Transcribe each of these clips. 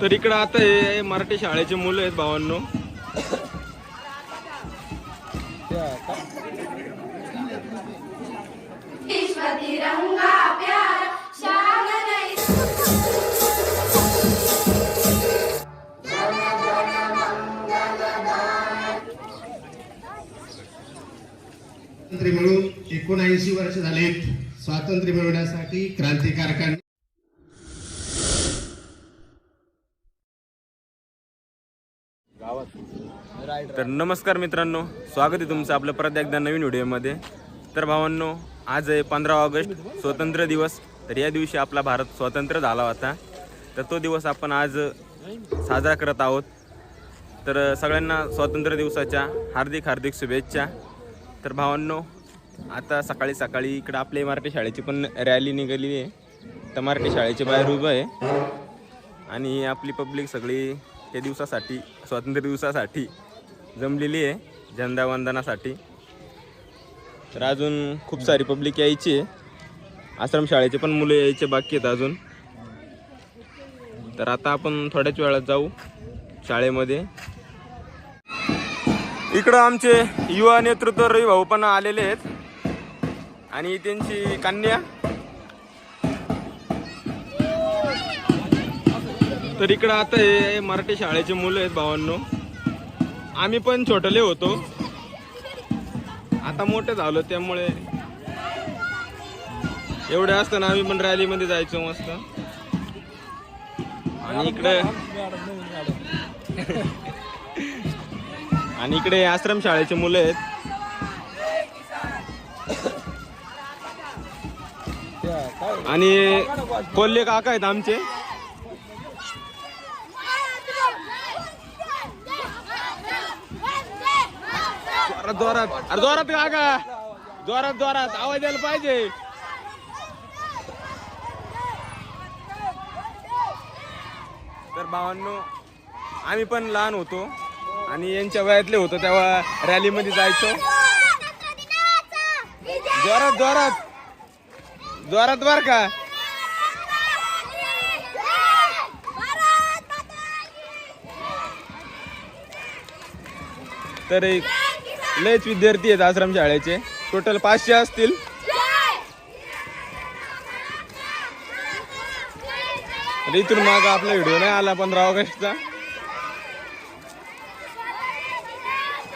तर इकडं आता हे मराठी शाळेचे मुलं आहेत भावांनो. स्वातंत्र्य मिळून एकोणऐंशी वर्ष झालेत. स्वातंत्र्य मिळवण्यासाठी क्रांतिकारकांनी तर नमस्कार मित्रांनो स्वागत आहे तुमचं आपलं परत एकदा नवीन व्हिडिओमध्ये. तर भावांनो आज आहे पंधरा ऑगस्ट स्वतंत्र दिवस. तर या दिवशी आपला भारत स्वतंत्र झाला होता. तर तो दिवस आपण आज साजरा करत आहोत. तर सगळ्यांना स्वातंत्र्य दिवसाच्या हार्दिक हार्दिक शुभेच्छा. तर भावांनो आता सकाळी सकाळी इकडं आपल्या मराठी शाळेची पण रॅली निघालेली आहे. तर मराठी शाळेच्या बाहेर उभं आहे. आणि आपली पब्लिक सगळी त्या दिवसासाठी स्वातंत्र्य दिवसासाठी जमलेली आहे झेंडा वंदनासाठी. तर अजून खूप सारी पब्लिक यायची आहे. आश्रमशाळेचे पण मुलं यायचे बाकी आहेत अजून. तर आता आपण थोड्याच वेळात जाऊ शाळेमध्ये. इकडं आमचे युवा नेतृत्व रवी भाऊ पण आलेले आहेत. आणि त्यांची कन्या. तर इकडं आता हे मराठी शाळेचे मुलं आहेत भावांनो. आम्ही पण छोटले होतो. आता मोठे झालो त्यामुळे एवढे असताना आम्ही पण रॅलीमध्ये जायचो मस्त. आणि इकडे आणि इकडे आश्रम शाळेचे मुलं आहेत. आणि कोल्हे काका आहेत आमचे. जोरात जोरात. अरे जोरात काका जोरात जोरात. आवाज यायला पाहिजे. तर भावांनो आम्ही पण लहान होतो आणि यांच्या वयातले होतो तेव्हा रॅलीमध्ये जायचो. जोरात जोरात. जोरात बर का? तर एक लयच विद्यार्थी आहेत आश्रम शाळेचे. टोटल पाचशे असतील. इथून माग आपला व्हिडिओ नाही आला पंधरा ऑगस्टचा.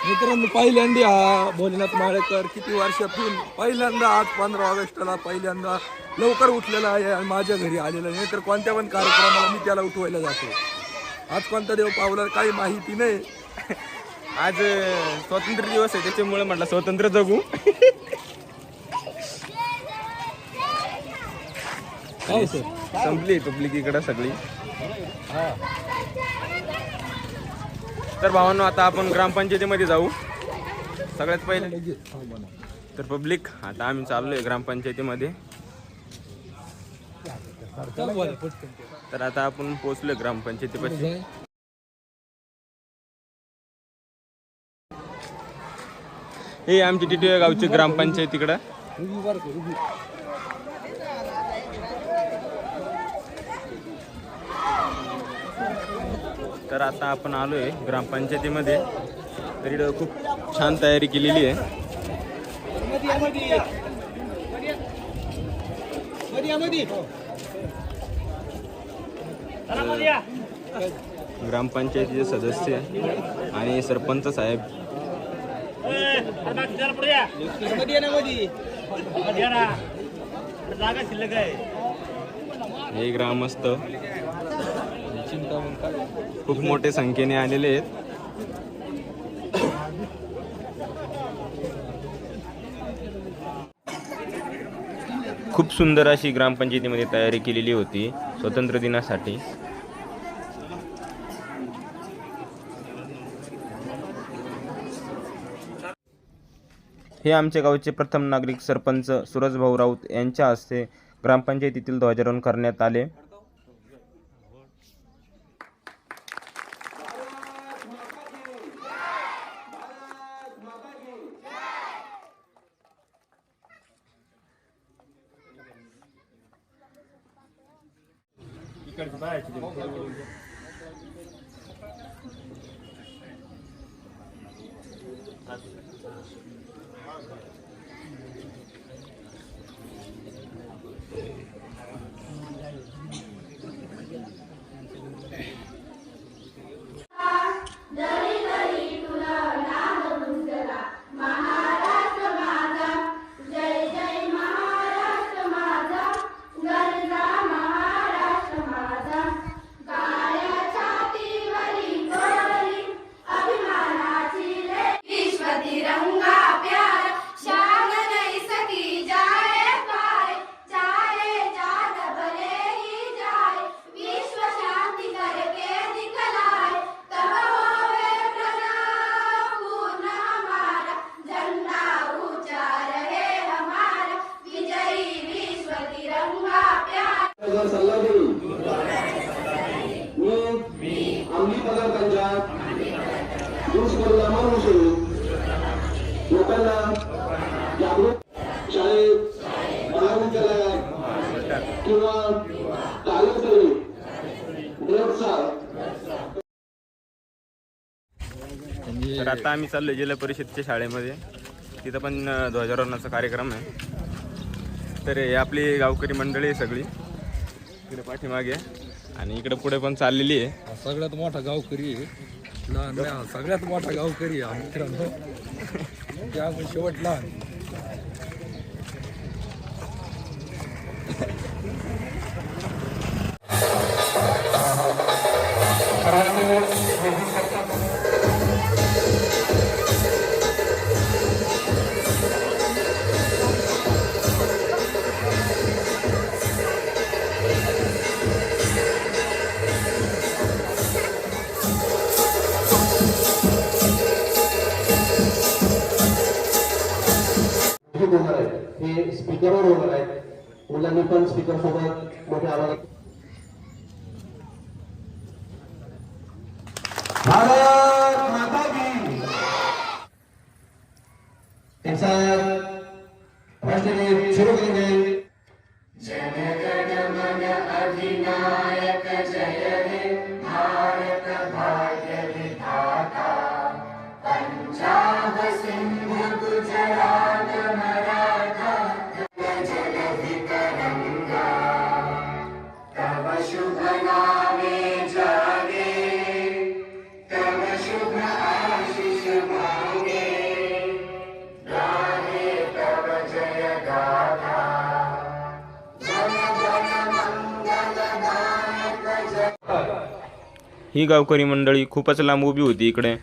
मित्रांनो पहिल्यांदा हा भोलेनाथ माळेकर किती वर्षातून पहिल्यांदा आज पंधरा ऑगस्टला पहिल्यांदा लवकर उठलेला आहे आणि माझ्या घरी आलेला नाही तर कोणत्या पण कार्यक्रमाला मी त्याला उठवायला जातो. आज कोणता देव पावला काही माहिती नाही. आज स्वातंत्र्य दिवस आहे त्याच्यामुळे म्हटलं स्वतंत्र जगू. सर संपली पब्लिक इकडं सगळी. तर भावांनो आता आपण ग्रामपंचायतीमध्ये जाऊ. सगळ्यात पहिले. तर पब्लिक आता आम्ही चाललोय ग्रामपंचायतीमध्ये. तर आता आपण पोहोचलोय ग्रामपंचायतीपाशी. हे आमची टिटवे गावची ग्रामपंचायत तिकडं. तर आता आपण आलोय ग्रामपंचायतीमध्ये. तर इकडं खूप छान तयारी केलेली आहे. ग्रामपंचायतीचे सदस्य आणि सरपंच साहेब हे ग्रामस्थ. खूप मोठे संख्येने आलेले आहेत. खूप सुंदर अशी ग्रामपंचायतीमध्ये तयारी केलेली होती. स्वतंत्र दिनासाठी. हे आमच्या गावचे प्रथम नागरिक सरपंच सूरज भाऊ राऊत यांच्या हस्ते ग्रामपंचायतीतील ध्वजारोहण करण्यात आले. किंवा तर आता आम्ही चाललोय जिल्हा परिषदच्या शाळेमध्ये. तिथं पण ध्वजारोहणाचा कार्यक्रम आहे. तर हे आपली गावकरी मंडळी आहे सगळी. इकडे पाठीमागे. आणि इकडे पुढे पण चाललेली आहे. सगळ्यात मोठा गावकरी लहान सगळ्यात मोठा गावकरी आहे मित्रांनो शेवट लहान. आहे स्पीकरवर होणार आहेत मुलांनी पण स्पीकर सोबत मोठ्या आवाजात भारत माता की. एक साथ राष्ट्रगीत शुरू करेंगे ही गावकरी मंडळी खूपच लांब उभी होती इकडे.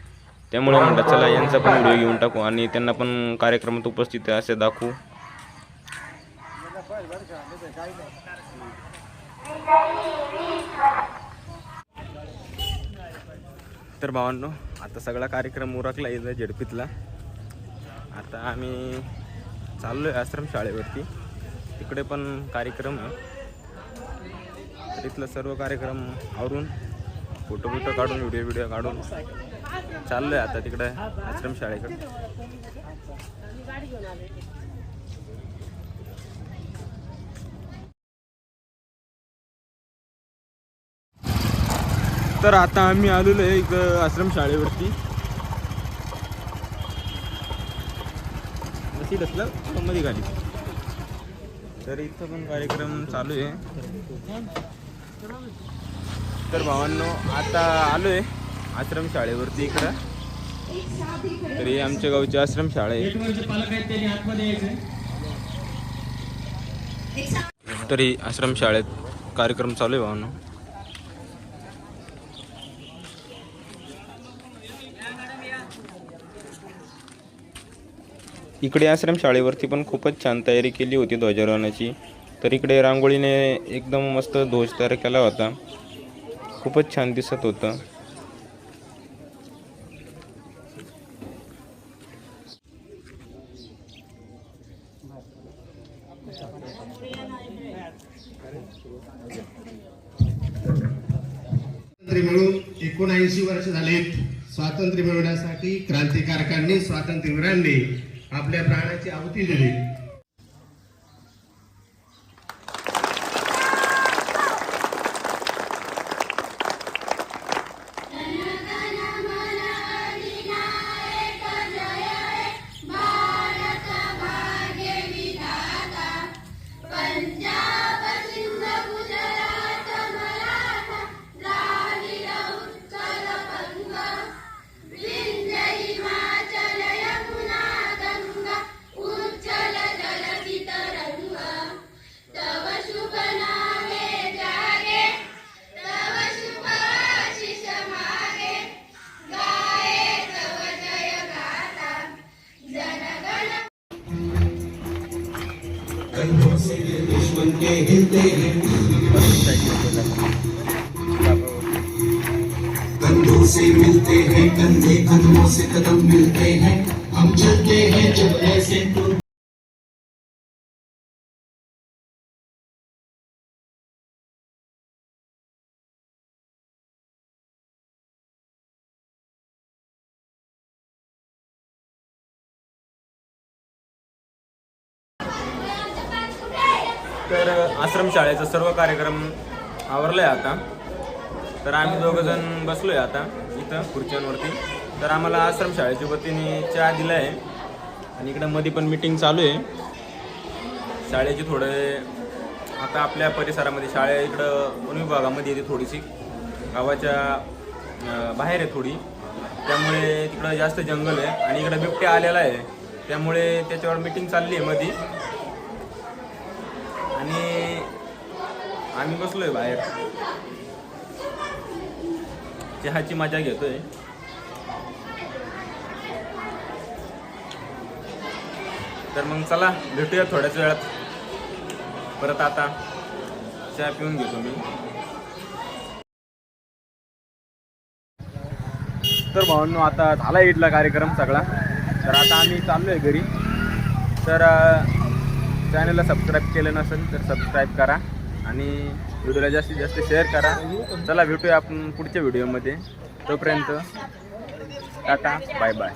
त्यामुळे म्हणतात चला यांचा पण व्हिडिओ घेऊन टाकू आणि त्यांना पण कार्यक्रमात उपस्थित आहे असे दाखवू. तर भावांनो आता सगळा कार्यक्रम उरकला इथं झेडपीतला. आता आम्ही चाललो आहे आश्रम शाळेवरती तिकडे पण कार्यक्रम आहे. तर इथलं सर्व कार्यक्रम आवरून फोटो बिटो काढून व्हिडिओ व्हिडिओ काढून. चाललोय आता तिकडे आश्रम शाळेकडे. तर आता आम्ही आलेलो आहे एक आश्रम शाळेवरती. सीट असलं मध्ये खाली. तर इथं पण कार्यक्रम चालू आहे. तर भावांनो आता आलो आश्रम शाळेवरती इकडं. तर आमच्या गावची आश्रम शाळा आहे. तरी आश्रमशाळेत आश्रम शाळेत कार्यक्रम चालू आहे भावांनो. इकडे आश्रम शाळेवरती पण खूपच छान तयारी केली होती ध्वजारोहणाची. तर इकडे रांगोळीने एकदम मस्त ध्वज तयार केला होता. खूपच छान दिसत होतं. स्वातंत्र्य मिळून एकोणऐंशी वर्ष झालेत स्वातंत्र्य मिळवण्यासाठी क्रांतिकारकांनी स्वातंत्र्यवीरांनी आपल्या प्राणाची आहुती दिली. कंधों से मिलते हैं, कंधे कंधों से कदम मिलते हैं। हम चलते हैं जब ऐसे तो आश्रमशाळेचा सर्व कार्यक्रम आवरला आहे आता. तर आम्ही दोघंजण बसलो आहे आता इथं खुर्च्यांवरती. तर आम्हाला आश्रमशाळेच्या वतीने चहा दिला आहे आणि इकडं मध्ये पण मीटिंग चालू आहे. शाळेची थोडे आता आपल्या परिसरामध्ये शाळे इकडं वन विभागामध्ये येते थोडीशी. गावाच्या बाहेर आहे थोडी. त्यामुळे तिकडं जास्त जंगल आहे. आणि इकडं बिबट्या आलेला आहे. त्यामुळे त्याच्यावर मीटिंग चालली आहे मध्ये आणि आम्ही बसलोय बाहेर. चहाची मजा घेतोय. तर मग चला भेटूया थोड्याच वेळात. परत आता चहा पिऊन घेतो मी. तर भावांनो आता झाला ईडला कार्यक्रम सगळा. तर आता आम्ही चाललोय घरी. तर चॅनलला सबस्क्राईब केलं नसेल तर सबस्क्राईब करा. आणि व्हिडिओला जास्तीत जास्त शेअर करा. चला भेटूया आपण पुढच्या व्हिडिओमध्ये. तोपर्यंत टाटा बाय बाय